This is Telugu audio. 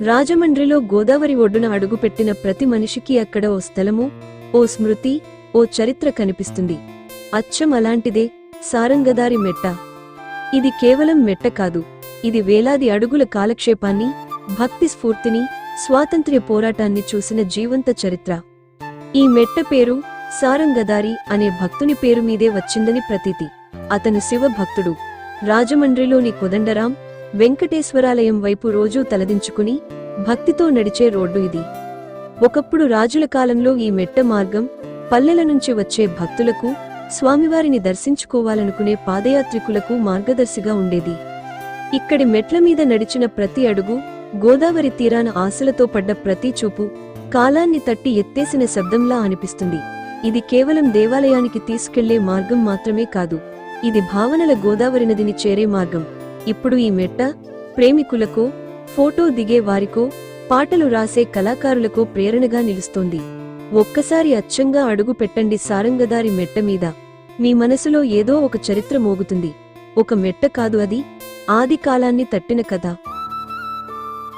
రాజమండ్రిలో గోదావరి ఒడ్డున అడుగుపెట్టిన ప్రతి మనిషికి అక్కడ ఓ స్థలము ఓ స్మృతి ఓ చరిత్ర కనిపిస్తుంది. అచ్చం అలాంటిదే సారంగదారి మెట్ట. ఇది కేవలం మెట్ట కాదు ఇది వేలాది అడుగుల కాలక్షేపాన్ని భక్తి స్ఫూర్తిని స్వాతంత్ర్య పోరాటాన్ని చూసిన జీవంత చరిత్ర. ఈ మెట్ట పేరు సారంగదారి అనే భక్తుని పేరు మీదే వచ్చిందని ప్రతీతి. అతను శివ భక్తుడు రాజమండ్రిలోని కొదండరాం వెంకటేశ్వరాలయం వైపు రోజూ తలదించుకుని భక్తితో నడిచే రోడ్డు ఇది. ఒకప్పుడు రాజుల కాలంలో ఈ మెట్ట మార్గం పల్లెల నుంచి వచ్చే భక్తులకు స్వామివారిని దర్శించుకోవాలనుకునే పాదయాత్రికులకు మార్గదర్శిగా ఉండేది. ఇక్కడి మెట్ల మీద నడిచిన ప్రతి అడుగు గోదావరి తీరాన ఆశలతో పడ్డ ప్రతి చూపు కాలాన్ని తట్టి ఎత్తేసిన శబ్దంలా అనిపిస్తుంది. ఇది కేవలం దేవాలయానికి తీసుకెళ్ళే మార్గం మాత్రమే కాదు ఇది భావనల గోదావరి నదిని చేరే మార్గం. ఇప్పుడు ఈ మెట్ట ప్రేమికులకో ఫోటో దిగే వారికు పాటలు రాసే కళాకారులకు ప్రేరణగా నిలుస్తుంది. ఒక్కసారి అచ్చంగా అడుగు పెట్టండి సారంగదారి మెట్ట మీద. మీ మనసులో ఏదో ఒక చరిత్ర మోగుతుంది. ఒక మెట్ట కాదు అది. ఆది కాలాన్ని తట్టిన కథ.